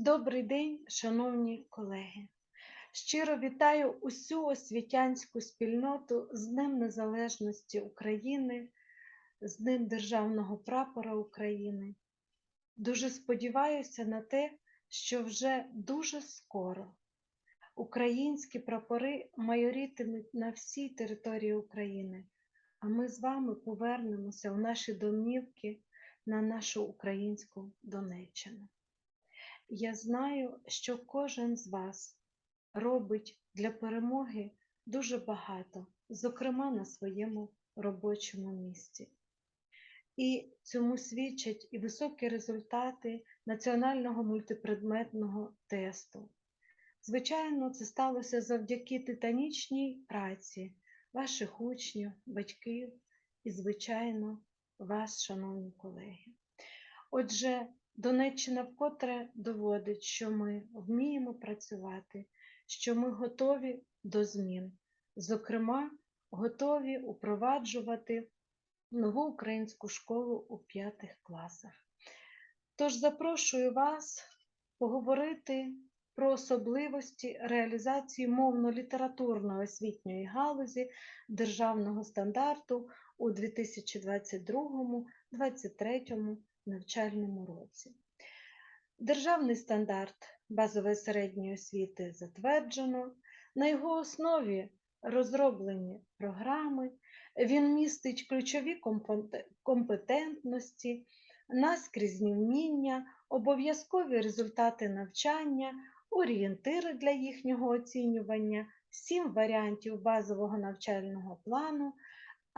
Добрий день, шановні колеги. Щиро вітаю усю освітянську спільноту з Днем Незалежності України, з Днем Державного прапора України. Дуже сподіваюся на те, що вже дуже скоро українські прапори майорітимуть на всій території України, а ми з вами повернемося в наші домівки на нашу українську Донеччину. Я знаю, що кожен з вас робить для перемоги дуже багато, зокрема на своєму робочому місці. І цьому свідчать і високі результати національного мультипредметного тесту. Звичайно, це сталося завдяки титанічній праці ваших учнів, батьків і, звичайно, вас, шановні колеги. Отже, Донеччина вкотре доводить, що ми вміємо працювати, що ми готові до змін, зокрема, готові упроваджувати нову українську школу у п'ятих класах. Тож запрошую вас поговорити про особливості реалізації мовно-літературної освітньої галузі державного стандарту у 2022-2023 навчальному році. Державний стандарт базової середньої освіти затверджено, на його основі розроблені програми, він містить ключові компетентності, наскрізні вміння, обов'язкові результати навчання, орієнтири для їхнього оцінювання, сім варіантів базового навчального плану,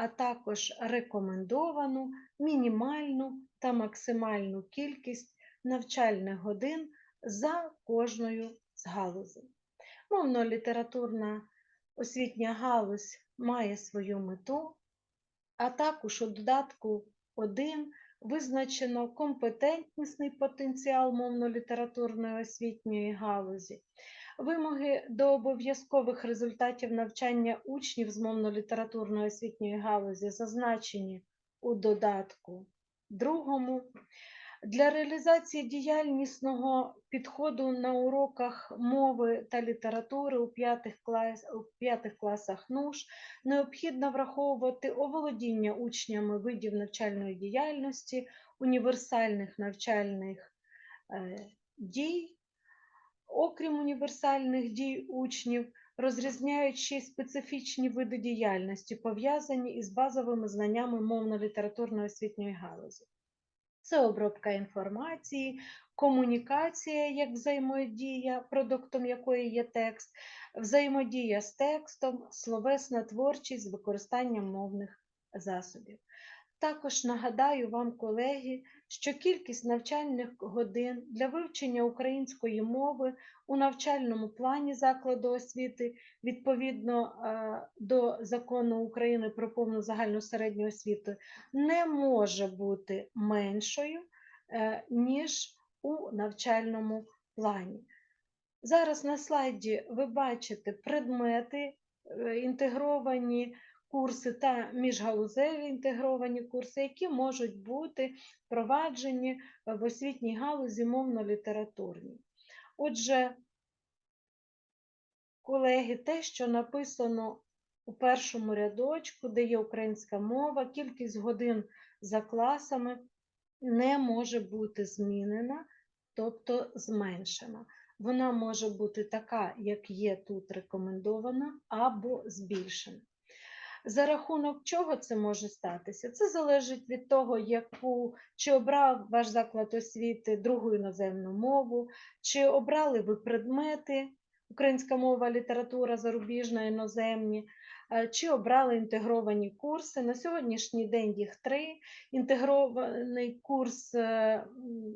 а також рекомендовану мінімальну та максимальну кількість навчальних годин за кожною з галузей. Мовно-літературна освітня галузь має свою мету, а також у додатку 1 визначено компетентнісний потенціал мовно-літературної освітньої галузі, Вимоги до обов'язкових результатів навчання учнів з мовно-літературної освітньої галузі зазначені у додатку другому. Для реалізації діяльнісного підходу на уроках мови та літератури у п'ятих клас, класах НУШ необхідно враховувати оволодіння учнями видів навчальної діяльності, універсальних навчальних е, дій Окрім універсальних дій учнів, розрізняють ще й специфічні види діяльності, пов'язані із базовими знаннями мовно-літературної освітньої галузі. Це обробка інформації, комунікація як взаємодія, продуктом якої є текст, взаємодія з текстом, словесна творчість з використанням мовних засобів. Також нагадаю вам, колеги, що кількість навчальних годин для вивчення української мови у навчальному плані закладу освіти відповідно е, до закону України про повну загальну середню освіту не може бути меншою, е, ніж у навчальному плані. Зараз на слайді ви бачите предмети е, інтегровані курси та міжгалузеві інтегровані курси, які можуть бути впроваджені в освітній галузі мовно-літературній. Отже, колеги, те, що написано у першому рядочку, де є українська мова, кількість годин за класами не може бути змінена, тобто зменшена. Вона може бути така, як є тут рекомендована, або збільшена. За рахунок чого це може статися? Це залежить від того, яку чи обрав ваш заклад освіти другу іноземну мову, чи обрали ви предмети, українська мова, література, зарубіжна, іноземні, чи обрали інтегровані курси. На сьогоднішній день їх три: інтегрований курс е,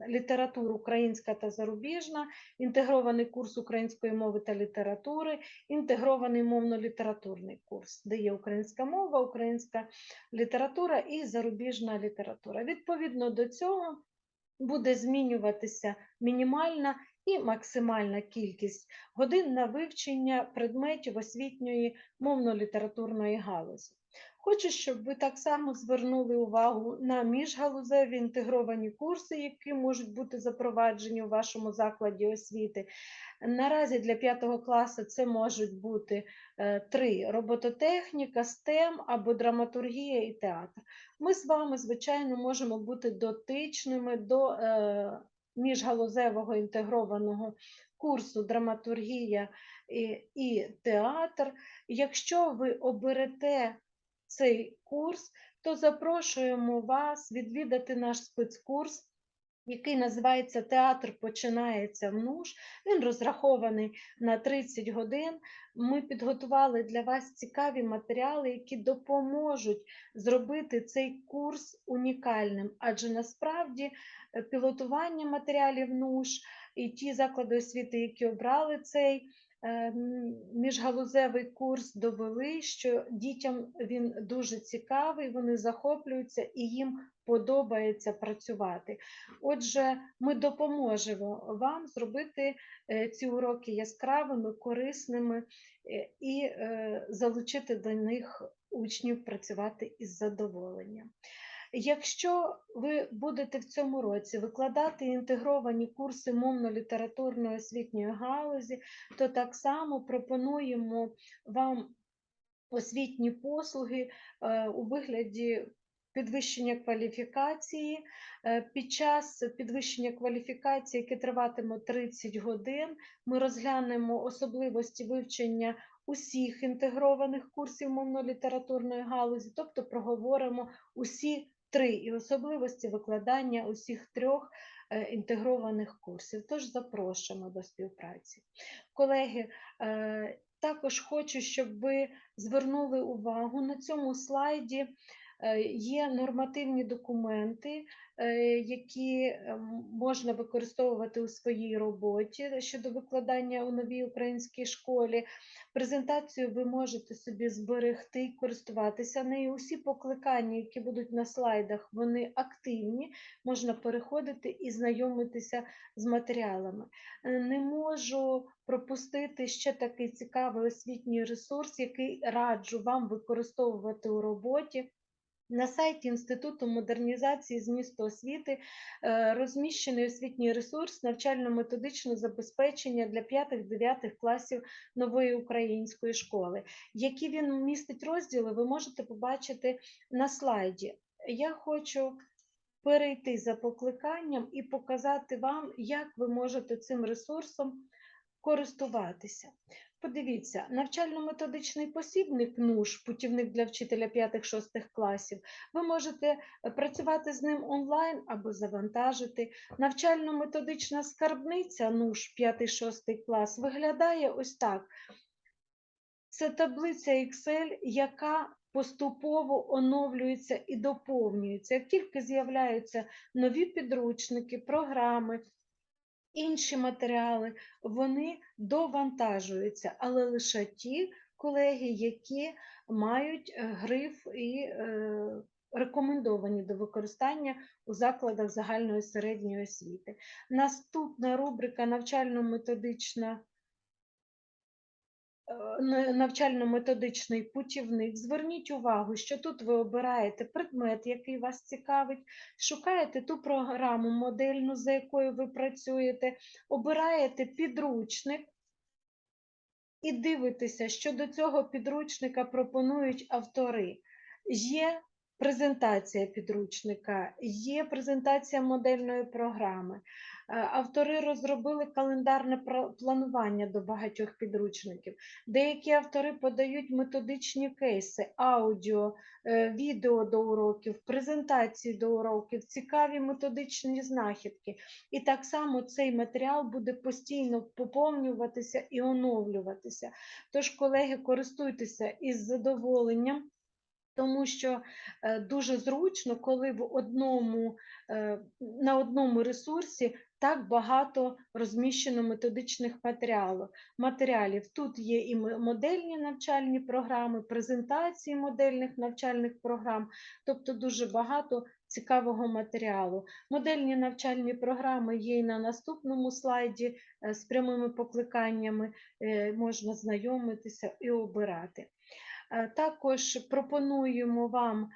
літератур українська та зарубіжна, інтегрований курс української мови та літератури, інтегрований мовно-літературний курс, де є українська мова, українська література і зарубіжна література. Відповідно до цього буде змінюватися мінімальна і максимальна кількість годин на вивчення предметів освітньої мовно-літературної галузі. Хочу, щоб ви так само звернули увагу на міжгалузеві інтегровані курси, які можуть бути запроваджені у вашому закладі освіти. Наразі для 5 класу це можуть бути е, три: робототехніка, STEM або драматургія і театр. Ми з вами, звичайно, можемо бути дотичними до е, міжгалузевого інтегрованого курсу драматургія і, і театр. Якщо ви оберете цей курс, то запрошуємо вас відвідати наш спецкурс, який називається Театр починається в нуж». Він розрахований на 30 годин. Ми підготували для вас цікаві матеріали, які допоможуть зробити цей курс унікальним, адже насправді е, пілотування матеріалів НУШ і ті заклади освіти, які обрали цей міжгалузевий курс, довели, що дітям він дуже цікавий, вони захоплюються і їм подобається працювати. Отже, ми допоможемо вам зробити е, ці уроки яскравими, корисними е, і е, залучити до них учнів працювати із задоволенням. Якщо ви будете в цьому році викладати інтегровані курси мовно-літературної освітньої галузі, то так само пропонуємо вам освітні послуги е, у вигляді підвищення кваліфікації. Е, Під час підвищення кваліфікації, яке триватиме 30 годин, ми розглянемо особливості вивчення усіх інтегрованих курсів мовно-літературної галузі, тобто проговоримо усі три і особливості викладання усіх трьох е, інтегрованих курсів. Тож запрошуємо до співпраці. Колеги, е, також хочу, щоб ви звернули увагу на цьому слайді. Е, Є нормативні документи, е, які е, можна використовувати у своїй роботі щодо викладання у новій українській школі. Презентацію ви можете собі зберегти і користуватися нею. Усі покликання, які будуть на слайдах, вони активні. Можна переходити і знайомитися з матеріалами. Е, Не можу пропустити ще такий цікавий освітній ресурс, який раджу вам використовувати у роботі. На сайті Інституту модернізації змісту освіти е, розміщений освітній ресурс навчально-методичне забезпечення для 5-9 класів нової української школи. Які він містить розділи, ви можете побачити на слайді. Я хочу перейти за покликанням і показати вам, як ви можете цим ресурсом користуватися. Подивіться, навчально-методичний посібник НУШ, путівник для вчителя 5-6 класів. Ви можете е, працювати з ним онлайн або завантажити. Навчально-методична скарбниця НУШ 5-6 клас виглядає ось так. Це таблиця Excel, яка поступово оновлюється і доповнюється. Як тільки з'являються нові підручники, програми, інші матеріали, вони довантажуються, але лише ті колеги, які мають е, гриф і е, рекомендовані до використання у закладах загальної середньої освіти. Наступна рубрика навчально-методична на- навчально-методичний путівник. Зверніть увагу, що тут ви обираєте предмет, який вас цікавить, шукаєте ту програму модельну, за якою ви працюєте, обираєте підручник і дивитеся, що до цього підручника пропонують автори. Є презентація підручника, є презентація модельної програми. Е, Автори розробили календарне планування до багатьох підручників. Деякі автори подають методичні кейси, аудіо, е, відео до уроків, презентації до уроків, цікаві методичні знахідки. І так само цей матеріал буде постійно поповнюватися і оновлюватися. Тож, колеги, користуйтеся із задоволенням. Тому що е, дуже зручно, коли в одному, на одному ресурсі так багато розміщено методичних матеріалів. матеріалів. Тут є і модельні навчальні програми, презентації модельних навчальних програм, тобто дуже багато цікавого матеріалу. Модельні навчальні програми є і на наступному слайді е, з прямими покликаннями, е, можна знайомитися і обирати. Е, Також пропонуємо вам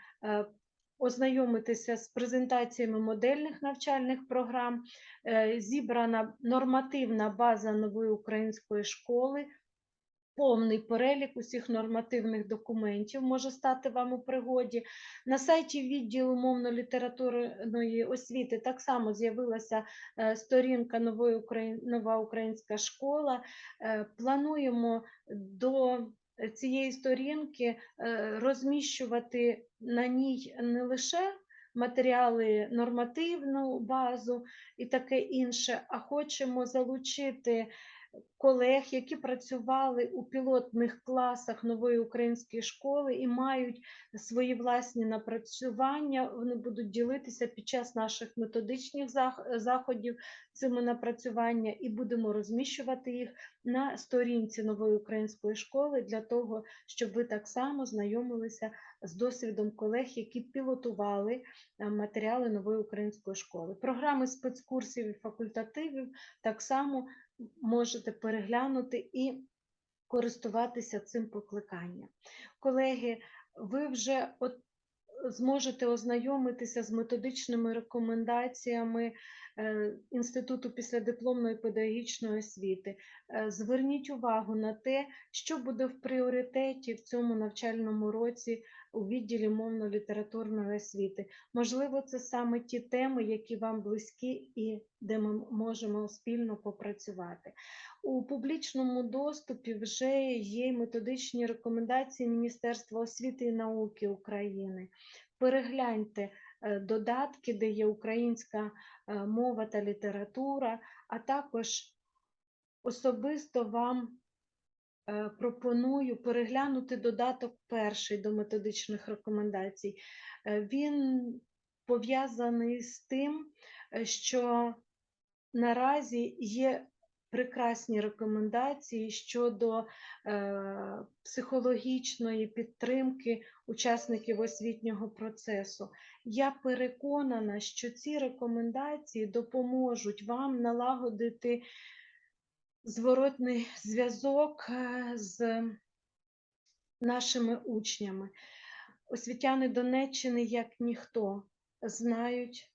ознайомитися з презентаціями модельних навчальних програм. Е, Зібрана нормативна база нової української школи. Повний перелік усіх нормативних документів може стати вам у пригоді. На сайті відділу мовно-літературної освіти так само з'явилася е, сторінка нова українська школа. Е, Плануємо до цієї сторінки е, розміщувати на ній не лише матеріали, нормативну базу і таке інше, а хочемо залучити колег, які працювали у пілотних класах нової української школи і мають свої власні напрацювання. Вони будуть ділитися під час наших методичних заходів цими напрацювання і будемо розміщувати їх на сторінці нової української школи для того, щоб ви так само знайомилися з досвідом колег, які пілотували е, матеріали нової української школи. Програми спецкурсів і факультативів так само можете переглянути і користуватися цим покликанням. Колеги, ви вже от зможете ознайомитися з методичними рекомендаціями е, Інституту післядипломної педагогічної освіти. Е, Зверніть увагу на те, що буде в пріоритеті в цьому навчальному році у відділі мовно-літературної освіти. Можливо, це саме ті теми, які вам близькі і де ми можемо спільно попрацювати. У публічному доступі вже є методичні рекомендації Міністерства освіти і науки України. Перегляньте е, додатки, де є українська е, мова та література, а також особисто вам пропоную переглянути додаток перший до методичних рекомендацій. Е, Він пов'язаний з тим, е, що наразі є прекрасні рекомендації щодо е, психологічної підтримки учасників освітнього процесу. Я переконана, що ці рекомендації допоможуть вам налагодити зворотний зв'язок е, з нашими учнями. Освітяни Донеччини, як ніхто, знають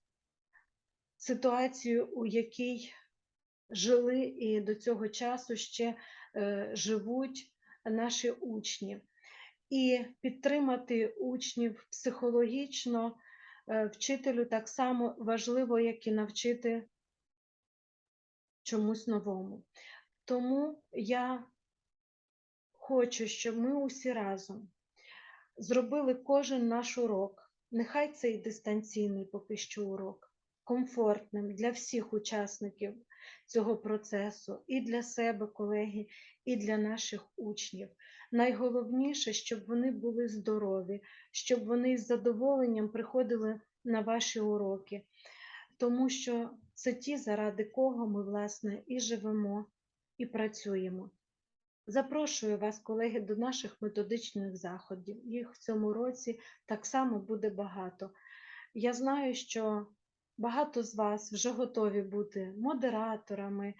ситуацію, у якій жили і до цього часу ще е, живуть наші учні. І підтримати учнів психологічно е, вчителю так само важливо, як і навчити чомусь новому. Тому я хочу, щоб ми усі разом зробили кожен наш урок. Нехай цей дистанційний поки що урок, комфортним для всіх учасників цього процесу, і для себе, колеги, і для наших учнів. Найголовніше, щоб вони були здорові, щоб вони з задоволенням приходили на ваші уроки, тому що це ті, заради кого ми, власне, і живемо, і працюємо. Запрошую вас, колеги, до наших методичних заходів. Їх в цьому році так само буде багато. Я знаю, що багато з вас вже готові бути модераторами,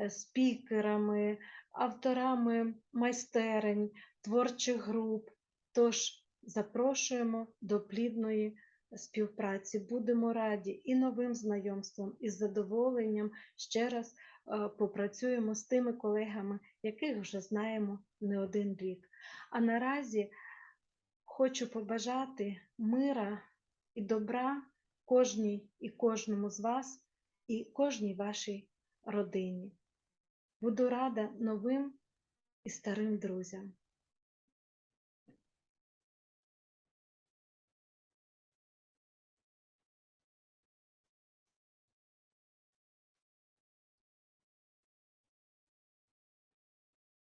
е, спікерами, авторами майстерень, творчих груп. Тож запрошуємо до плідної співпраці. Будемо раді і новим знайомствам, і задоволенням ще раз попрацюємо з тими колегами, яких вже знаємо не один рік. А наразі хочу побажати мира і добра кожній і кожному з вас і кожній вашій родині. Буду рада новим і старим друзям.